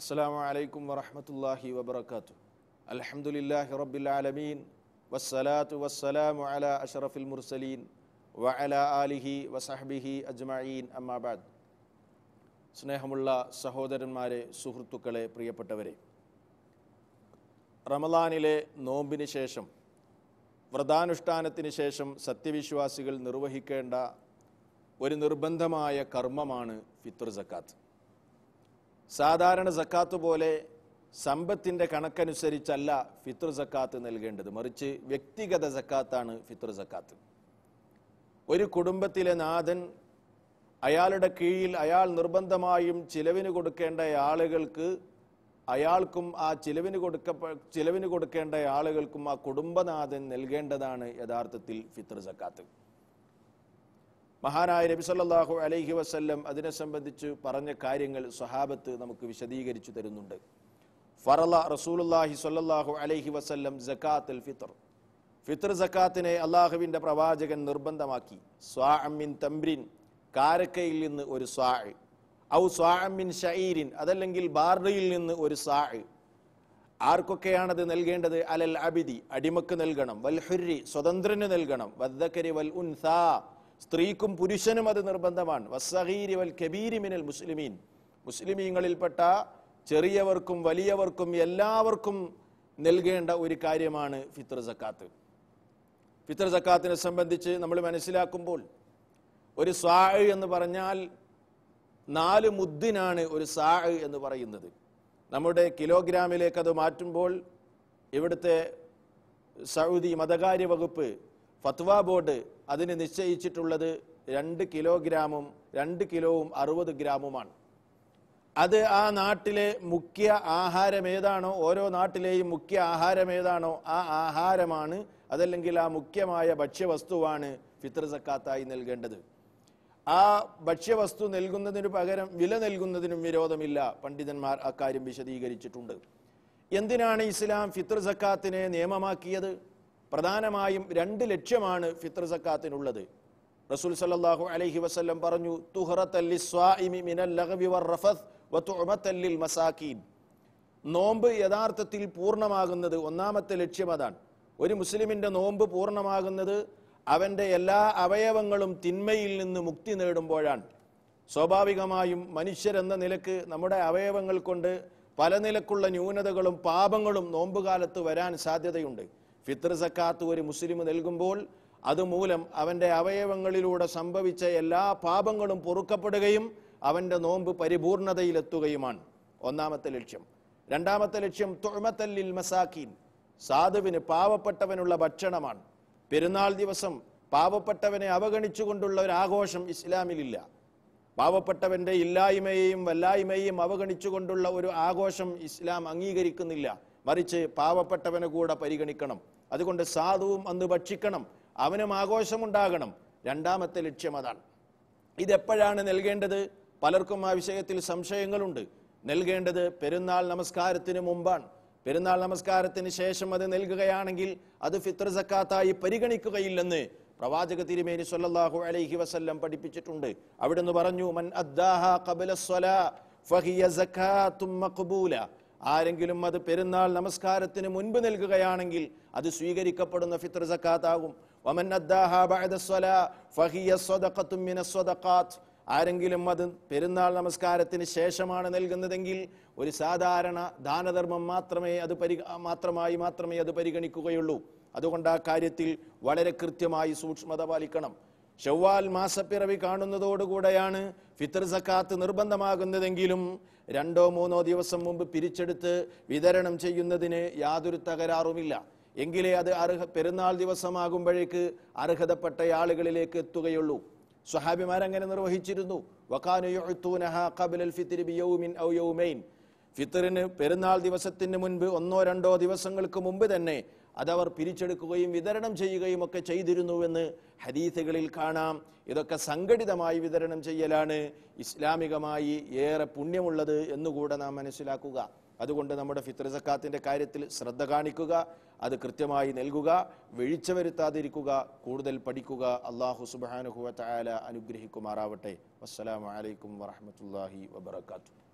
അസ്സലാമു അലൈക്കും വറഹ്മത്തുള്ളാഹി വബർക്കാത്തു അൽഹംദുലില്ലാഹി റബ്ബിൽ ആലമീൻ. വസ്സലാത്തു വസ്സലാമു അലാ അഷറഫുൽ മുർസലീൻ. വഅലാ ആലിഹി വസഹ്ബിഹി അജ്മയീൻ അമ്മാ ബഅദ് സ്നേഹമുള്ള സഹോദരന്മാരെ സുഹൃത്തുക്കളെ പ്രിയപ്പെട്ടവരെ. റമദാനിലെ നോമ്പിന് ശേഷം വ്രതാനുഷ്ഠാനത്തിന് ശേഷം സത്യവിശ്വാസികൾ നിർവഹിക്കേണ്ട ഒരു നിർബന്ധമായ കർമ്മമാണ് ഫിത്ർ സക്കാത്ത്. സാധാരണ സക്കാത്ത് പോലെ സമ്പത്തിന്റെ കണക്കനുസരിച്ചല്ല ഫിത്ർ സക്കാത്ത് നൽകേണ്ടത്. മറിച്ച് വ്യക്തിഗത സക്കാത്താണ് ഫിത്ർ സക്കാത്ത്. ഒരു കുടുംബത്തിലെ നാഥൻ അയാളുടെ കീഴിൽ അയാൾ നിർബന്ധമായും ചിലവിന് കൊടുക്കേണ്ട ആളുകൾക്ക് അയാൾക്കും ആ ചിലവിന് കൊടുക്ക ചിലവിന് കൊടുക്കേണ്ട ആളുകൾക്കും ആ കുടുംബനാഥൻ നൽകേണ്ടതാണ് യഥാർത്ഥത്തിൽ ഫിത്ർ സക്കാത്ത്. മഹാനായ നബി സല്ലല്ലാഹു അലൈഹി വസ്ല്ലം അതിനെ സംബന്ധിച്ച് പറഞ്ഞ കാര്യങ്ങൾ സ്വഹാബത്ത് നമുക്ക് വിശദീകരിച്ചു തരുന്നുണ്ട്. ഫറല റസൂലുള്ളാഹി സല്ലാഹു അലൈഹി വസ്ല്ലം ജക്കാത്തുൽ ഫിത്തർ ഫിത്തർ സക്കാത്തിനെ അള്ളാഹുവിന്റെ പ്രവാചകൻ നിർബന്ധമാക്കി. സ്വാ അമ്മിൻ തംബ്രിൻ കാരക്കയിൽ നിന്ന് ഒരു സ്വാ ഔ സ്വാ അമ്മിൻ ഷൈരിൻ അതല്ലെങ്കിൽ ബാർഡയിൽ നിന്ന് ഒരു സ്വാ ആർക്കൊക്കെയാണത് നൽകേണ്ടത്? അലൽ അബിദി അടിമക്ക് നൽകണം. വൽ ഹുരി സ്വതന്ത്രന് നൽകണം. വദ്ദക്കരി വൽ ഉൻസാ സ്ത്രീക്കും പുരുഷനും അത് നിർബന്ധമാണ്. വസ്സഹീരി വൽ കബീരി മിനൽ മുസ്ലിമീൻ. മുസ്ലിമീങ്ങളിൽപ്പെട്ട ചെറിയവർക്കും വലിയവർക്കും എല്ലാവർക്കും നൽകേണ്ട ഒരു കാര്യമാണ് ഫിത്ർ സക്കാത്ത്. ഫിത്ർ സക്കാത്തിനെ സംബന്ധിച്ച് നമ്മൾ മനസ്സിലാക്കുമ്പോൾ ഒരു സാ എന്ന് പറഞ്ഞാൽ നാല് മുദ്ദിനാണ് ഒരു സാ എന്ന് പറയുന്നത്. നമ്മുടെ കിലോഗ്രാമിലേക്ക് അത് മാറ്റുമ്പോൾ ഇവിടുത്തെ സൗദി മതകാര്യ വകുപ്പ് ഫത്വ ബോർഡ് അതിന് നിശ്ചയിച്ചിട്ടുള്ളത് രണ്ട് കിലോഗ്രാമും രണ്ട് കിലോവും അറുപത് ഗ്രാമുമാണ്. അത് ആ നാട്ടിലെ മുഖ്യ ആഹാരം ഏതാണോ ഓരോ നാട്ടിലെയും മുഖ്യ ആഹാരം ഏതാണോ ആ ആഹാരമാണ് അതല്ലെങ്കിൽ ആ മുഖ്യമായ ഭക്ഷ്യവസ്തുവാണ് ഫിത്ർ സക്കാത്തായി നൽകേണ്ടത്. ആ ഭക്ഷ്യവസ്തു നൽകുന്നതിനു പകരം വില നൽകുന്നതിനും വിരോധമില്ല പണ്ഡിതന്മാർ അക്കാര്യം വിശദീകരിച്ചിട്ടുണ്ട്. എന്തിനാണ് ഇസ്ലാം ഫിത്ർ സക്കാത്തിനെ നിയമമാക്കിയത്? പ്രധാനമായും രണ്ട് ലക്ഷ്യമാണ് ഫിത്ർ സക്കാത്തിനുള്ളത്. റസൂൽ സല്ലാഹു അലൈഹി വസല്ലം പറഞ്ഞു നോമ്പ് യഥാർത്ഥത്തിൽ പൂർണമാകുന്നത് ഒന്നാമത്തെ ലക്ഷ്യം അതാണ്. ഒരു മുസ്ലിമിന്റെ നോമ്പ് പൂർണമാകുന്നത് അവന്റെ എല്ലാ അവയവങ്ങളും തിന്മയിൽ നിന്ന് മുക്തി നേടുമ്പോഴാണ്. സ്വാഭാവികമായും മനുഷ്യരെന്ന നിലയ്ക്ക് നമ്മുടെ അവയവങ്ങൾ കൊണ്ട് പല നിലക്കുള്ള ന്യൂനതകളും പാപങ്ങളും നോമ്പുകാലത്ത് വരാൻ സാധ്യതയുണ്ട്. ഫിത്ർ സക്കാത്ത് ഒരു മുസ്ലിം നൽകുമ്പോൾ അതുമൂലം അവന്റെ അവയവങ്ങളിലൂടെ സംഭവിച്ച എല്ലാ പാപങ്ങളും പൊറുക്കപ്പെടുകയും അവന്റെ നോമ്പ് പരിപൂർണതയിലെത്തുകയുമാണ്. ഒന്നാമത്തെ ലക്ഷ്യം. രണ്ടാമത്തെ ലക്ഷ്യം തുഴമത്തല്ലിൽ മസാക്കീൻ സാധുവിന് പാവപ്പെട്ടവനുള്ള ഭക്ഷണമാണ്. പെരുന്നാൾ ദിവസം പാവപ്പെട്ടവനെ അവഗണിച്ചുകൊണ്ടുള്ള ഒരു ആഘോഷം ഇസ്ലാമിലില്ല. പാവപ്പെട്ടവന്റെ ഇല്ലായ്മയെയും വല്ലായ്മയെയും അവഗണിച്ചുകൊണ്ടുള്ള ഒരു ആഘോഷം ഇസ്ലാം അംഗീകരിക്കുന്നില്ല. മറിച്ച് പാവപ്പെട്ടവനെ കൂടെ പരിഗണിക്കണം. അതുകൊണ്ട് സാധുവും അന്ന് ഭക്ഷിക്കണം. അവനും ആഘോഷമുണ്ടാകണം. രണ്ടാമത്തെ ലക്ഷ്യം അതാണ്. ഇതെപ്പോഴാണ് നൽകേണ്ടത്? പലർക്കും ആ വിഷയത്തിൽ സംശയങ്ങളുണ്ട്. നൽകേണ്ടത് പെരുന്നാൾ നമസ്കാരത്തിന് മുമ്പാണ്. പെരുന്നാൾ നമസ്കാരത്തിന് ശേഷം അത് നൽകുകയാണെങ്കിൽ അത് ഫിത്ര സക്കാത്തായി പരിഗണിക്കുകയില്ലെന്ന് പ്രവാചക തിരുമേനി സൊല്ലാഹു അലൈഹി വസല്ലം പഠിപ്പിച്ചിട്ടുണ്ട്. അവിടുന്ന് പറഞ്ഞു മൻ അദ്ദാഹ സ്വലാ ഫഹിയ മഖ്ബൂല. ആരെങ്കിലും അത് പെരുന്നാൾ നമസ്കാരത്തിന് മുൻപ് നൽകുകയാണെങ്കിൽ അത് സ്വീകരിക്കപ്പെടുന്ന ഫിത്ർ സക്കാത്താകും. ആരെങ്കിലും അത് പെരുന്നാൾ നമസ്കാരത്തിന് ശേഷമാണ് നൽകുന്നതെങ്കിൽ ഒരു സാധാരണ ദാനധർമ്മം മാത്രമേ അത് പരി മാത്രമായി മാത്രമേ അത് പരിഗണിക്കുകയുള്ളൂ. അതുകൊണ്ട് ആ കാര്യത്തിൽ വളരെ കൃത്യമായി സൂക്ഷ്മത പാലിക്കണം. ഷവ്വാൽ മാസപ്പിറവി കാണുന്നതോടുകൂടെയാണ് ഫിത്തർ സക്കാത്ത് നിർബന്ധമാകുന്നതെങ്കിലും രണ്ടോ മൂന്നോ ദിവസം മുമ്പ് പിരിച്ചെടുത്ത് വിതരണം ചെയ്യുന്നതിന് യാതൊരു തകരാറുമില്ല. എങ്കിലേ അത് അർഹ പെരുന്നാൾ ദിവസമാകുമ്പോഴേക്ക് അർഹതപ്പെട്ട ആളുകളിലേക്ക് എത്തുകയുള്ളൂ. സ്വഹാബിമാരങ്ങനെ നിർവഹിച്ചിരുന്നു. ഫിത്തറിന് പെരുന്നാൾ ദിവസത്തിന് മുൻപ് ഒന്നോ രണ്ടോ ദിവസങ്ങൾക്ക് മുമ്പ് തന്നെ അതവർ പിരിച്ചെടുക്കുകയും വിതരണം ചെയ്യുകയും ഒക്കെ ചെയ്തിരുന്നുവെന്ന് ഹദീസുകളിൽ കാണാം. ഇതൊക്കെ സംഘടിതമായി വിതരണം ചെയ്യലാണ് ഇസ്ലാമികമായി ഏറെ പുണ്യമുള്ളത് എന്നുകൂടെ നാം മനസ്സിലാക്കുക. അതുകൊണ്ട് നമ്മുടെ ഫിത്ര സക്കാത്തിന്റെ കാര്യത്തിൽ ശ്രദ്ധ കാണിക്കുക അത് കൃത്യമായി നൽകുക വീഴ്ച വരുത്താതിരിക്കുക കൂടുതൽ പഠിക്കുക. അള്ളാഹു സുബാനുഹുവ ചായാല അനുഗ്രഹിക്കുമാറാവട്ടെ. വസ്സലാമലൈക്കും വറഹമത്തല്ലാഹി വബർക്കാത്തു